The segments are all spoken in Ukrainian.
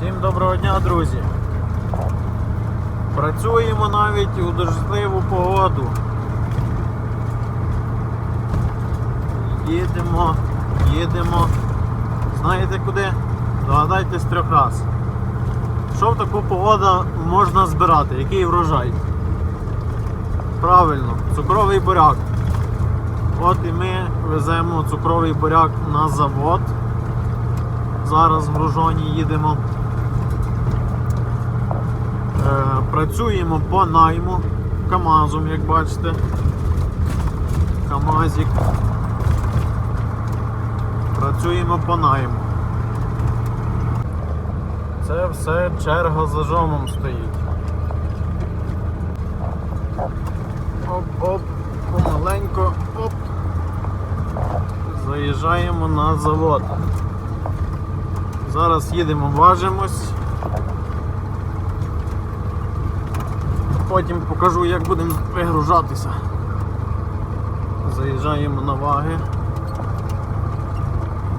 Всім доброго дня, друзі. Працюємо навіть у дождливу погоду. Їдемо, їдемо. Знаєте куди? Догадайтесь трьох раз. Що в таку погоду можна збирати? Який врожай? Правильно, цукровий буряк. От і ми веземо цукровий буряк на завод. Зараз в Гружоні їдемо. Е, працюємо по найму КАМАЗом, як бачите. КАМАЗік. Працюємо по найму. Це все черга за жомом стоїть. Оп-оп, помаленько, оп. Заїжджаємо на завод. Зараз їдемо, важимось. Потім покажу, як будемо вигружатися. Заїжджаємо на ваги.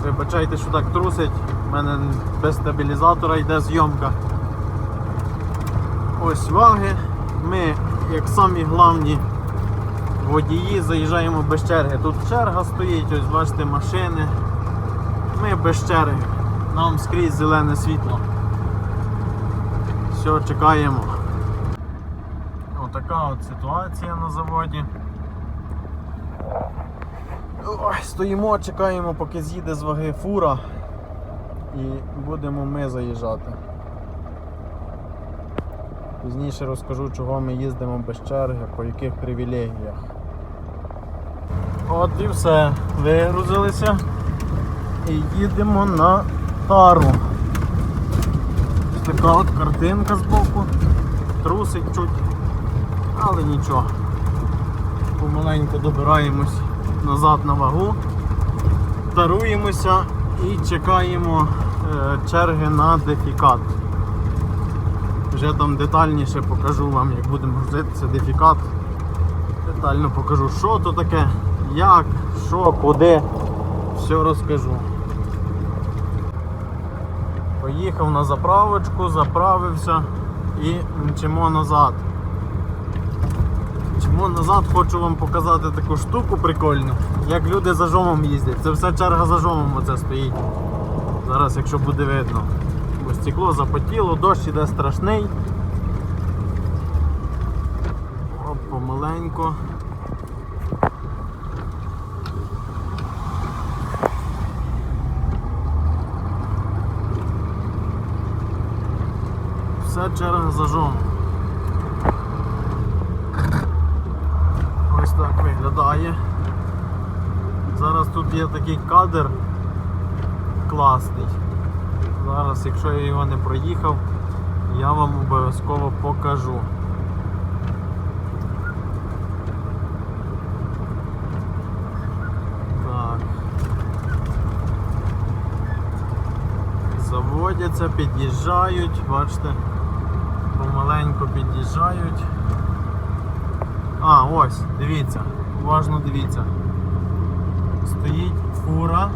Вибачайте, що так трусить, У мене без стабілізатора йде зйомка. Ось ваги. Ми, як самі головні водії, заїжджаємо без черги. Тут черга стоїть, ось бачите машини. Ми без черги. Нам скрізь зелене світло. Все, чекаємо. Отака от ситуація на заводі. Ой, стоїмо, чекаємо, поки з'їде з ваги фура і будемо ми заїжджати. Пізніше розкажу, чого ми їздимо без черги, по яких привілегіях. От і все. Вигрузилися і їдемо на тару. Така от картинка збоку. Трусить чуть, але нічого. Помаленьку добираємось назад на вагу, таруємося і чекаємо е, черги на дефікат. Вже там детальніше покажу вам, як будемо грузитися дефікат. Детально покажу, що то таке, як, що, куди. Все розкажу. Поїхав на заправочку, заправився і мчимо назад. Чому назад хочу вам показати таку штуку прикольну, як люди за жомом їздять. Це все черга за жомом оце стоїть. Зараз, якщо буде видно. Бо стекло запотіло, дощ іде страшний. Оп, помаленько. Все черга за жомом. Ось так виглядає. Зараз тут є такий кадр класний. Зараз, якщо я його не проїхав, я вам обов'язково покажу. Так. Заводяться, під'їжджають, бачите, помаленьку під'їжджають. А, ось, дивіться, уважно дивіться. Стоїть фура,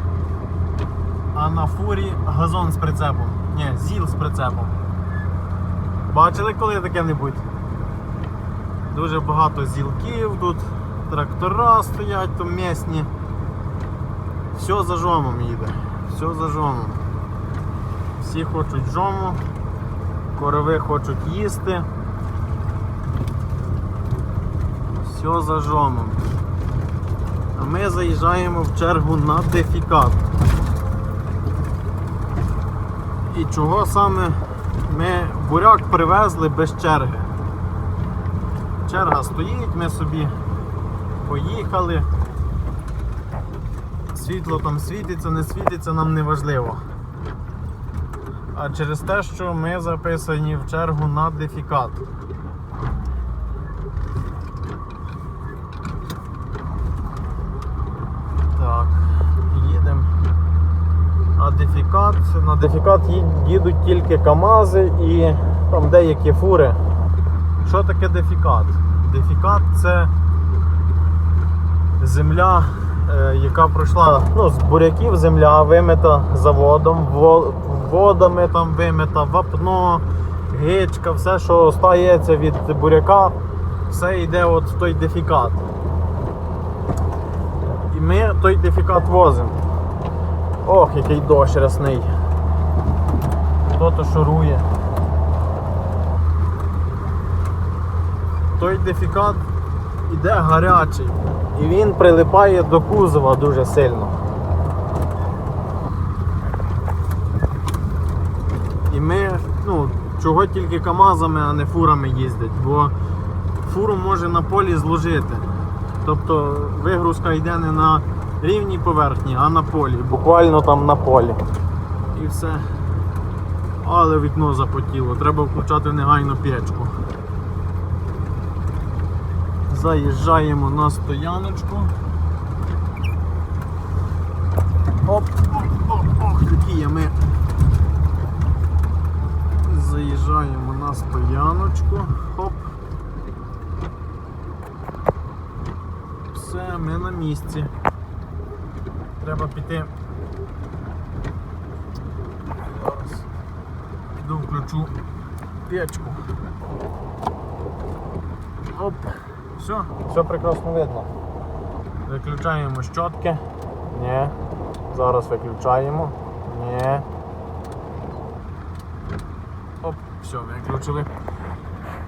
а на фурі газон з прицепом. Ні, зіл з прицепом. Бачили коли таке-небудь? Дуже багато зілків тут, трактора стоять там місні. Все за жомом їде. Все за жомом. Всі хочуть жому, корови хочуть їсти. Все за жомом. А ми заїжджаємо в чергу на дефікат. І чого саме ми буряк привезли без черги? Черга стоїть, ми собі поїхали. Світло там світиться, не світиться, нам не важливо. А через те, що ми записані в чергу на дефікат. Так, їдемо. А дефікат, на дефікат їдуть тільки КАМАЗи і там деякі фури. Що таке дефікат? Дефікат це земля, е, яка пройшла ну, з буряків, земля вимита заводом, водами там вимита, вапно, гичка, все, що стається від буряка, все йде от в той дефікат. І ми той дефікат возимо. Ох, який дощ рясний. Хто-то шурує. Той дефікат іде гарячий. І він прилипає до кузова дуже сильно. І ми, ну, чого тільки КАМАЗами, а не фурами їздять, бо фуру може на полі зложити. Тобто вигрузка йде не на рівній поверхні, а на полі. Буквально там на полі. І все. Але вікно запотіло, треба включати негайно печку. Заїжджаємо на стояночку. Оп, ох, які є ми. Заїжджаємо на стояночку. Хоп. Все, ми на місці. Треба піти. Піду включу печку. Оп. Все, все прекрасно видно. Виключаємо щотки. Ні. Зараз виключаємо. Ні. Оп, все, виключили.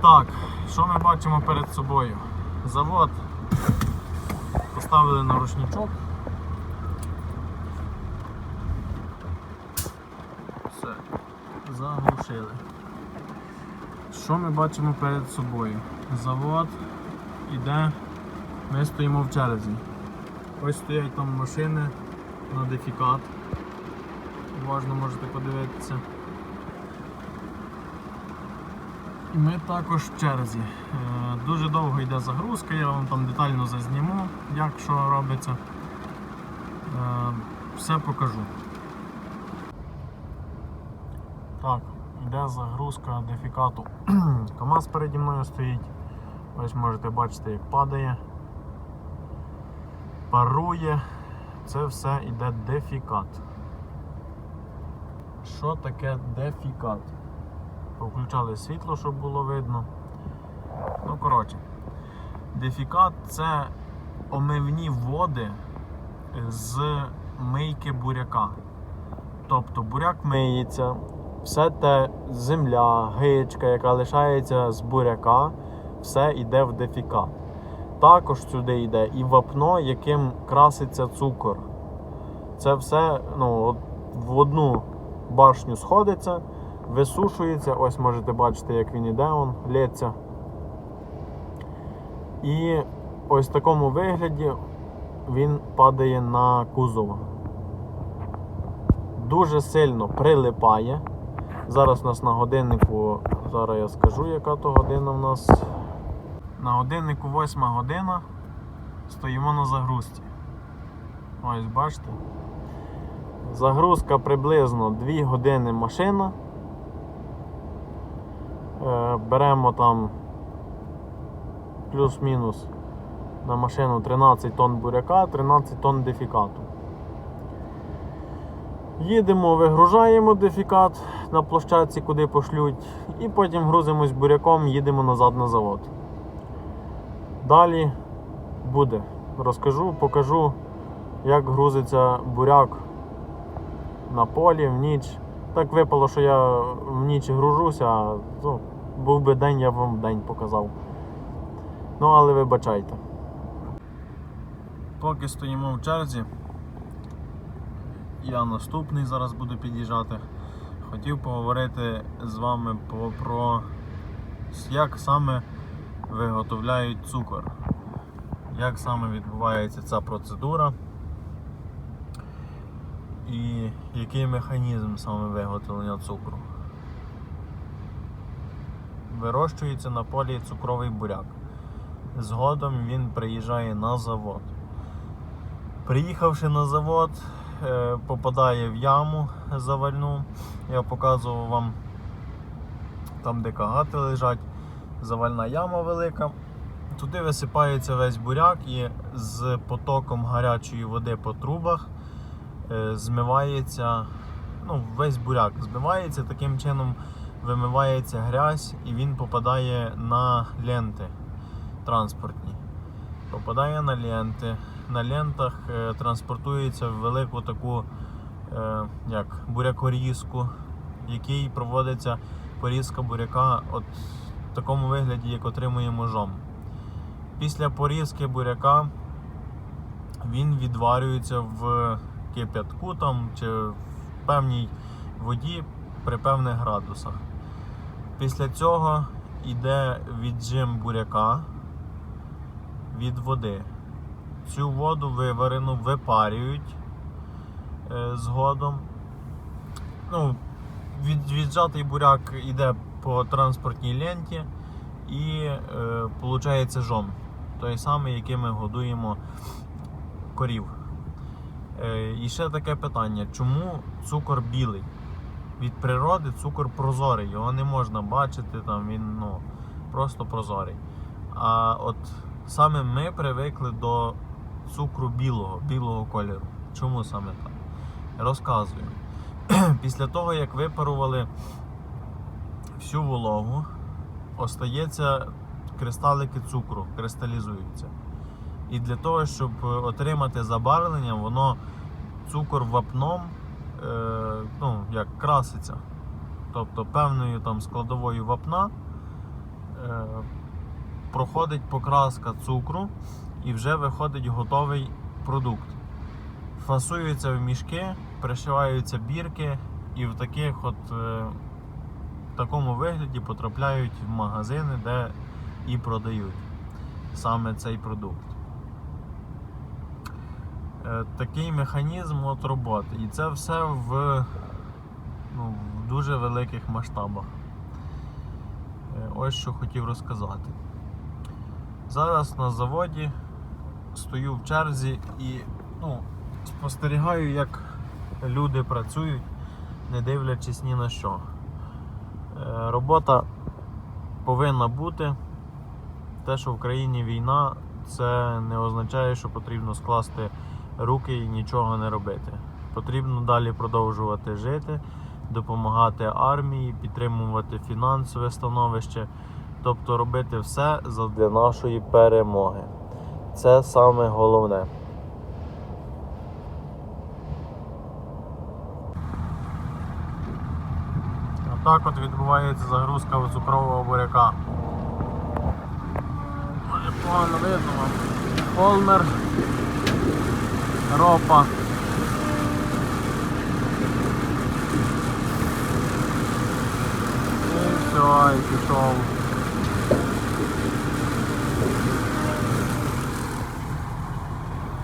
Так, що ми бачимо перед собою? Завод. Поставили на ручничок. Все, заглушили. Що ми бачимо перед собою? Завод іде, ми стоїмо в черзі. Ось стоять там машини на дефікат. Уважно можете подивитися. Ми також в черзі. Е, Дуже довго йде загрузка, я вам там детально зазніму, як що робиться. Е, Все покажу. Так, йде загрузка дефікату. КАМАЗ переді мною стоїть. Ось можете бачити, як падає, парує. Це все йде дефікат. Що таке дефікат? Включали світло, щоб було видно. Ну, коротше, дефікат це омивні води з мийки буряка. Тобто буряк миється, все те земля, гичка, яка лишається з буряка, все йде в дефікат. Також сюди йде і вапно, яким краситься цукор. Це все ну, в одну башню сходиться, висушується. Ось можете бачити, як він іде, он лється. І ось в такому вигляді він падає на кузов. Дуже сильно прилипає. Зараз у нас на годиннику, зараз я скажу, яка то година в нас. На годиннику 8 година. Стоїмо на загрузці. Ось бачите. Загрузка приблизно 2 години машина. Е, Беремо там плюс-мінус на машину 13 тонн буряка, 13 тонн дефікату. Їдемо, вигружаємо дефікат на площадці, куди пошлють, і потім грузимось буряком, їдемо назад на завод. Далі буде. Розкажу, покажу, як грузиться буряк на полі в ніч. Так випало, що я в ніч гружуся, ну, був би день, я б вам день показав. Ну, але вибачайте. Поки стоїмо в черзі, я наступний зараз буду під'їжджати. Хотів поговорити з вами про як саме виготовляють цукор. Як саме відбувається ця процедура і який механізм саме виготовлення цукру. Вирощується на полі цукровий буряк. Згодом він приїжджає на завод. Приїхавши на завод, попадає в яму завальну. Я показував вам там, де кагати лежать. Завальна яма велика. Туди висипається весь буряк і з потоком гарячої води по трубах е, змивається ну, весь буряк змивається, таким чином вимивається грязь і він попадає на ленти транспортні. Попадає на ленти. На лентах е, транспортується в велику таку е, як, бурякорізку, в якій проводиться порізка буряка от в такому вигляді, як отримуємо жом. Після порізки буряка він відварюється в кип'ятку там, чи в певній воді при певних градусах. Після цього йде віджим буряка від води. Цю воду виварену випарюють е, згодом. Ну, від, віджатий буряк йде по транспортній ленті і е, получається жом. Той самий, яким ми годуємо корів. Е, і ще таке питання: чому цукор білий? Від природи цукор прозорий, його не можна бачити, там він ну, просто прозорий. А от саме ми привикли до цукру білого, білого кольору. Чому саме так? Розказую. Після того, як випарували всю вологу, остається кристалики цукру, кристалізуються. І для того, щоб отримати забарвлення, воно цукор вапном е, ну, як краситься. Тобто певною там складовою вапна е, проходить покраска цукру і вже виходить готовий продукт. Фасуються в мішки, пришиваються бірки і в таких от е, в такому вигляді потрапляють в магазини, де і продають саме цей продукт. Е, Такий механізм от роботи. І це все в, ну, в дуже великих масштабах. Е, Ось що хотів розказати. Зараз на заводі стою в черзі і ну, спостерігаю, як люди працюють, не дивлячись ні на що. Е, Робота повинна бути. Те, що в країні війна, це не означає, що потрібно скласти руки і нічого не робити. Потрібно далі продовжувати жити, допомагати армії, підтримувати фінансове становище, тобто робити все для нашої перемоги. Це саме головне. Так от відбувається загрузка цукрового буряка. Погано видно вам. Холмер, ропа. І все, і пішов.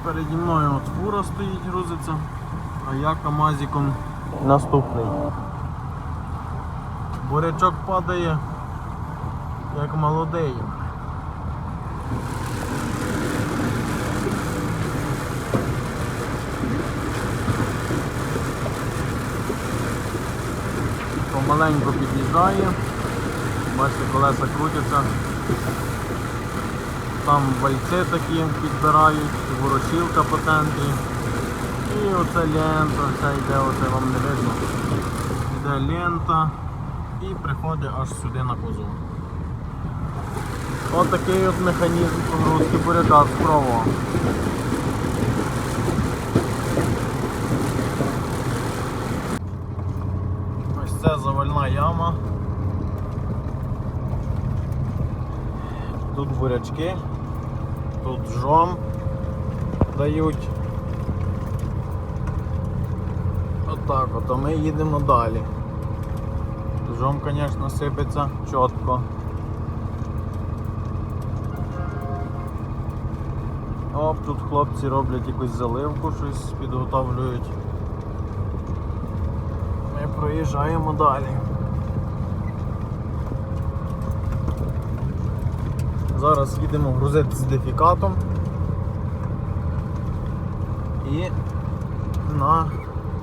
Переді мною от фура стоїть, грузиться, а я камазиком наступний. Бурячок падає як молодий. Помаленьку під'їжджає, бачите, колеса крутяться. Там вальці такі підбирають, ворошілка потенти. І оце лента, вся йде, оце вам не видно. Йде лента і приходить аж сюди на козу. Ось такий от механізм погрузки буряка з крового. Ось це завальна яма. Тут бурячки, тут жом дають. Отак от, а ми їдемо далі. Жом, звісно, сипеться чітко. Оп, тут хлопці роблять якусь заливку, щось підготовлюють. Ми проїжджаємо далі. Зараз їдемо грузити з дефікатом і на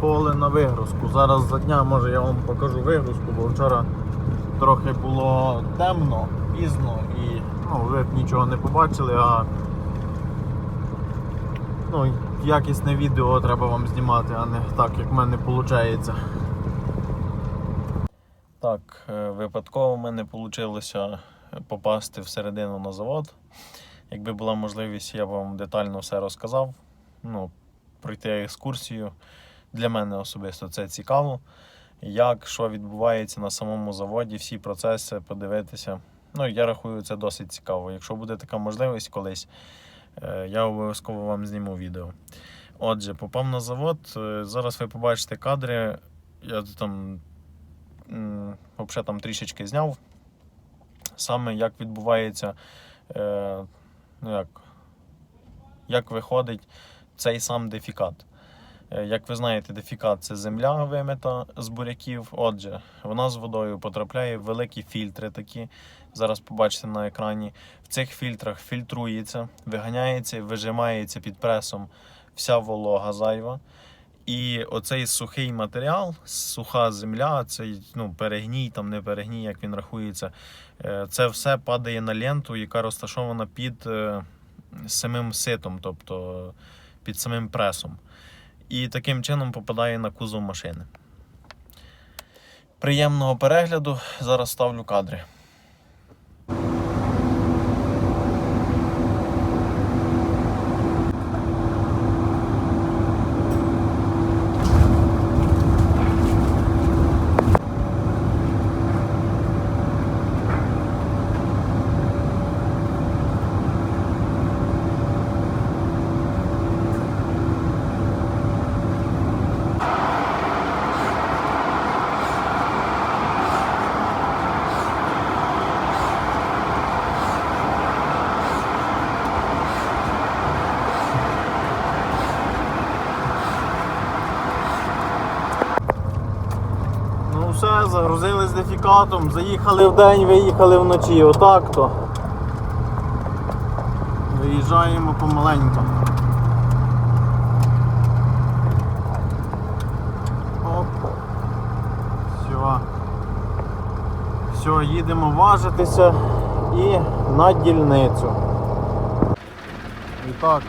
поле на вигрузку. Зараз за дня може я вам покажу вигрузку, бо вчора трохи було темно, пізно і ну, ви б нічого не побачили, а ну, якісне відео треба вам знімати, а не так, як в мене виходить. Так, е, випадково в мене вийшло попасти всередину на завод. Якби була можливість, я б вам детально все розказав. Ну, пройти екскурсію. Для мене особисто це цікаво. Як, що відбувається на самому заводі, всі процеси подивитися. Ну, я рахую, це досить цікаво. Якщо буде така можливість колись, е, я обов'язково вам зніму відео. Отже, попав на завод. Е, Зараз ви побачите кадри. Я там взагалі там трішечки зняв. Саме як відбувається, е, ну як, як виходить цей сам дефікат. Е, Як ви знаєте, дефікат це земля вимита з буряків. Отже, вона з водою потрапляє в великі фільтри такі. Зараз побачите на екрані. В цих фільтрах фільтрується, виганяється вижимається під пресом вся волога зайва. І оцей сухий матеріал, суха земля, цей ну, перегній, там не перегній, як він рахується, е, це все падає на ленту, яка розташована під е, самим ситом, тобто під самим пресом. І таким чином попадає на кузов машини. Приємного перегляду. Зараз ставлю кадри. Ну все, загрузили з дефікатом, заїхали в день, виїхали вночі. Отак то. Виїжджаємо помаленьку. Оп. Все. Все, їдемо важитися і на дільницю. І так,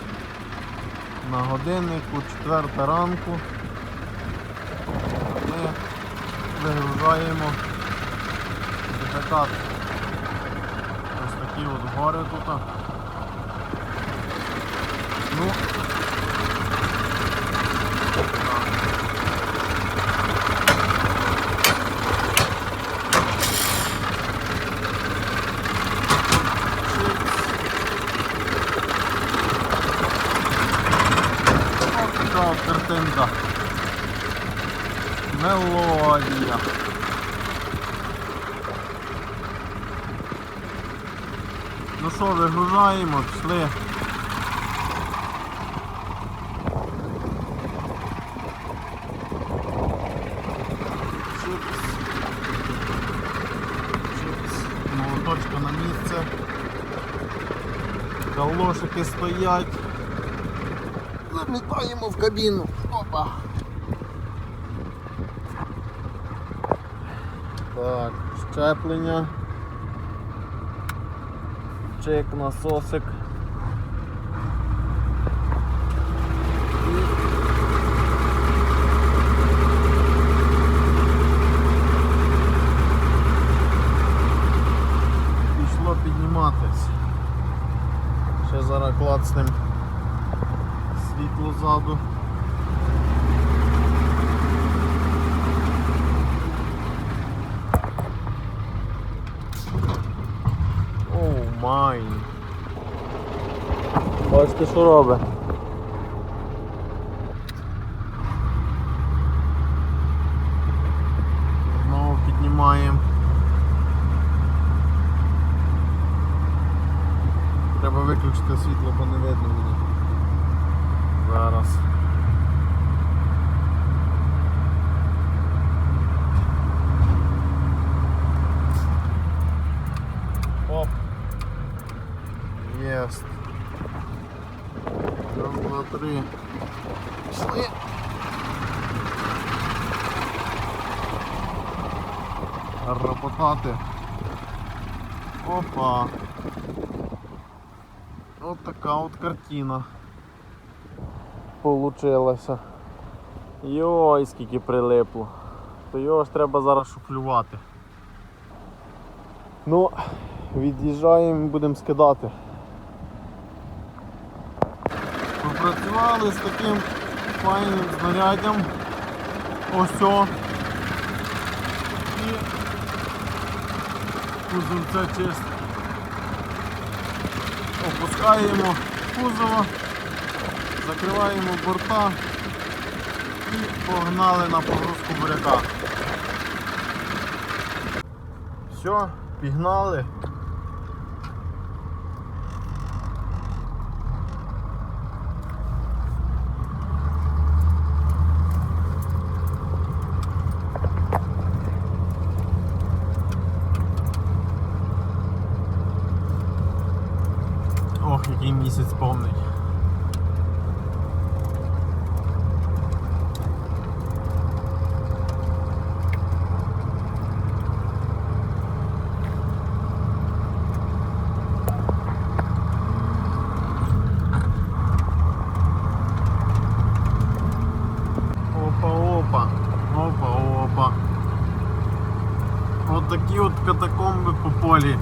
на годиннику, четверта ранку. Ми вигружаємо дефекат. Ось такі от гори тут. Ну, Ось така от картинка. Мелодія. Ну що, вигружаємо, пішли. Чипс. Чипс. Молоточка на місце. Калошики стоять. Замітаємо в кабіну. Опа. Так, щеплення. Чек, насосик. Пішло підніматись. Ще зараз клацнем світло ззаду. Оу май. Бачите, що робить. Знову піднімаємо. Треба виключити світло, бо не видно мені. Зараз. Оп. Єст. Раз, два, три. Пішли. Ропотати. Опа. от така от картина получилася. Йой, скільки прилипло. То його ж треба зараз шуфлювати. Ну, від'їжджаємо і будемо скидати. Попрацювали з таким файним знаряддям. Ось о. І кузовце чисте. Опускаємо кузово, закриваємо борта і погнали на погрузку буряка. Все, пігнали. Ох, який місяць повний. Опа-опа, опа-опа. От такі от катакомби по полі.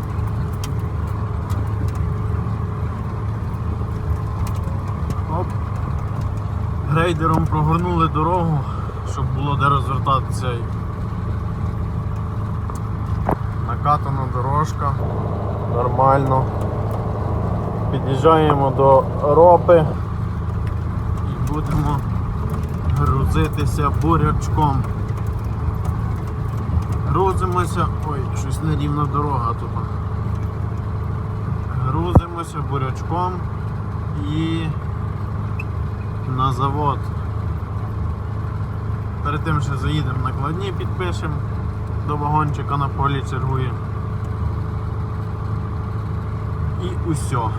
Оп. Грейдером прогорнули дорогу, щоб було де розвертатися. Накатана дорожка. Нормально. Під'їжджаємо до ропи і будемо грузитися бурячком. Грузимося. Ой, щось нерівна дорога тут. Грузимося бурячком і на завод. Перед тим, що заїдемо на кладні, підпишемо до вагончика на полі чергує. І усьо.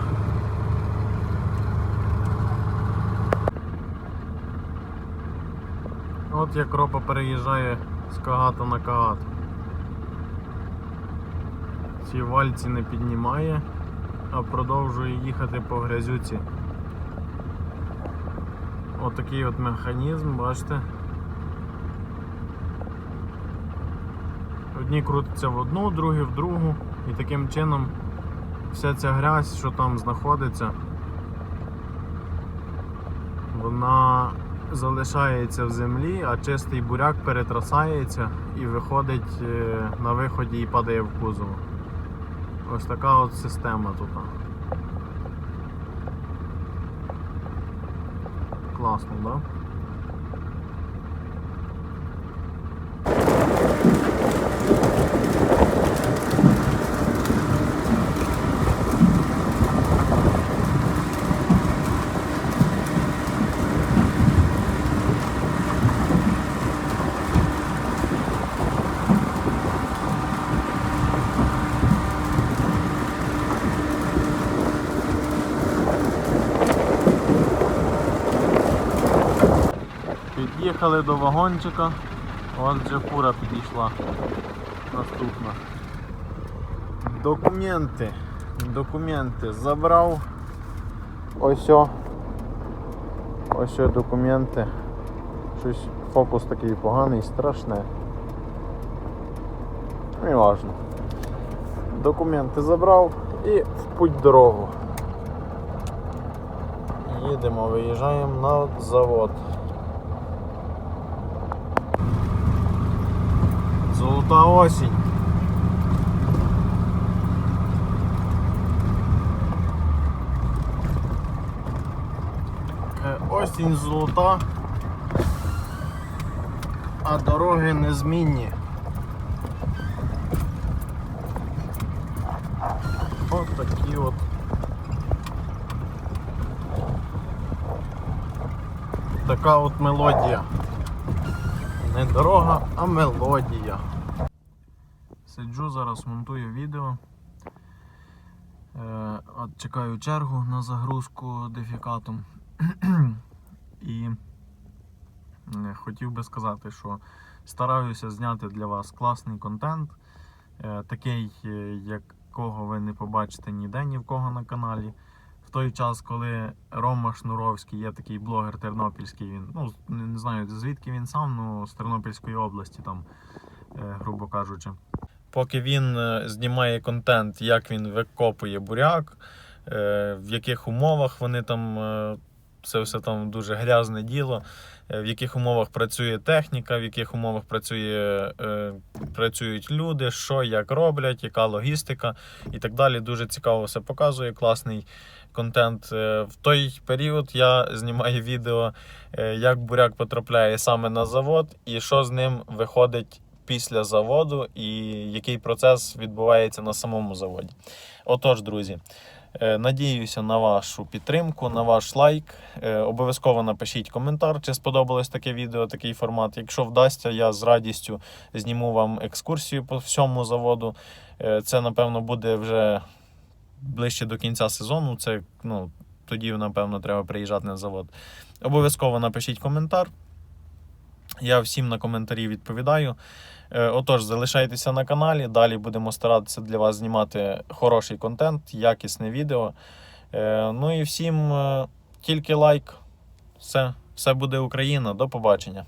От як ропа переїжджає з кагата на кагат. Ці вальці не піднімає, а продовжує їхати по грязюці. Отакий от механізм, бачите. Одні крутяться в одну, другі в другу. І таким чином вся ця грязь, що там знаходиться, вона залишається в землі, а чистий буряк перетрасається і виходить е, на виході і падає в кузов. Ось така от система тут. Класно, так? Да? Під'їхали до вагончика, от вже фура підійшла. Наступна. Документи. Документи забрав. Ось. о. Ось документи. Щось фокус такий поганий, страшне. Не важно. Документи забрав і в путь дорогу. Їдемо, виїжджаємо на завод. Золота осінь. Е, Осінь золота, а дороги незмінні. От такі от. Така от мелодія. Не дорога, а мелодія. Зараз монтую відео. Е, от чекаю чергу на загрузку дефікатом. І е, хотів би сказати, що стараюся зняти для вас класний контент, е, такий, е, якого ви не побачите ніде ні в кого на каналі. В той час, коли Рома Шнуровський, є такий блогер тернопільський, він, ну, не знаю звідки він сам, ну з Тернопільської області, там, е, грубо кажучи. Поки він е, знімає контент, як він викопує буряк, е, в яких умовах вони там. е, Це все там дуже грязне діло, в яких умовах працює техніка, в яких умовах працює, працюють люди, що як роблять, яка логістика і так далі. Дуже цікаво все показує, класний контент. В той період я знімаю відео, як буряк потрапляє саме на завод і що з ним виходить після заводу, і який процес відбувається на самому заводі. Отож, друзі. е, Надіюся на вашу підтримку, на ваш лайк. Е, Обов'язково напишіть коментар, чи сподобалось таке відео, такий формат. Якщо вдасться, я з радістю зніму вам екскурсію по всьому заводу. Е, Це, напевно, буде вже ближче до кінця сезону. Це ну, тоді, напевно, треба приїжджати на завод. Обов'язково напишіть коментар. Я всім на коментарі відповідаю. Е, Отож, залишайтеся на каналі. Далі будемо старатися для вас знімати хороший контент, якісне відео. Е, Ну і всім е, тільки лайк. Все, все буде Україна. До побачення.